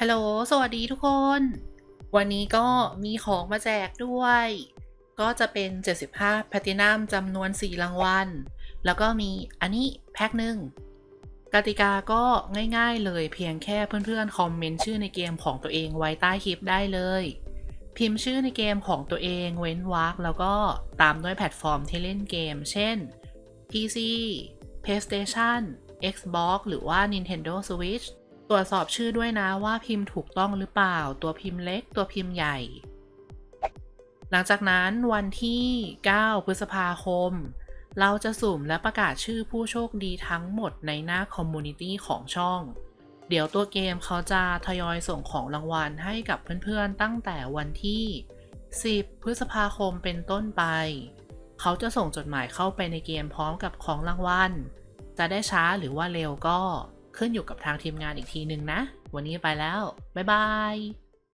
ฮัลโหล สวัสดีทุกคน วันนี้ก็มีของมาแจกด้วย ก็จะเป็น 75แพลตินัมจำนวน 4 รางวัล แล้วก็มีอันนี้แพ็คหนึ่ง กติกาก็ง่ายๆเลยเพียงแค่เพื่อนๆ คอมเมนต์ชื่อในเกมของตัวเองไว้ใต้คลิปได้เลย พิมพ์ชื่อในเกมของตัวเองเว้นวรรคแล้วก็ตามด้วยแพลตฟอร์มที่เล่นเกม เช่น PC PlayStation Xbox หรือว่า Nintendo Switch ตรวจสอบชื่อด้วยนะว่าพิมพ์ถูกต้องหรือเปล่า ตัวพิมพ์เล็ก ตัวพิมพ์ใหญ่ หลังจากนั้นวันที่ 9 พฤษภาคม เราจะสุ่มและประกาศชื่อผู้โชคดีทั้งหมดในหน้าคอมมูนิตี้ของช่อง เดี๋ยวตัวเกมเขาจะทยอยส่งของรางวัลให้กับเพื่อนๆตั้งแต่วันที่ 10 พฤษภาคมเป็นต้นไป เขาจะส่งจดหมายเข้าไปในเกมพร้อมกับของรางวัล จะได้ช้าหรือว่าเร็วก็ ขึ้นอยู่กับทางทีมงานอีกทีหนึ่งนะ วันนี้ไปแล้ว บ๊ายบาย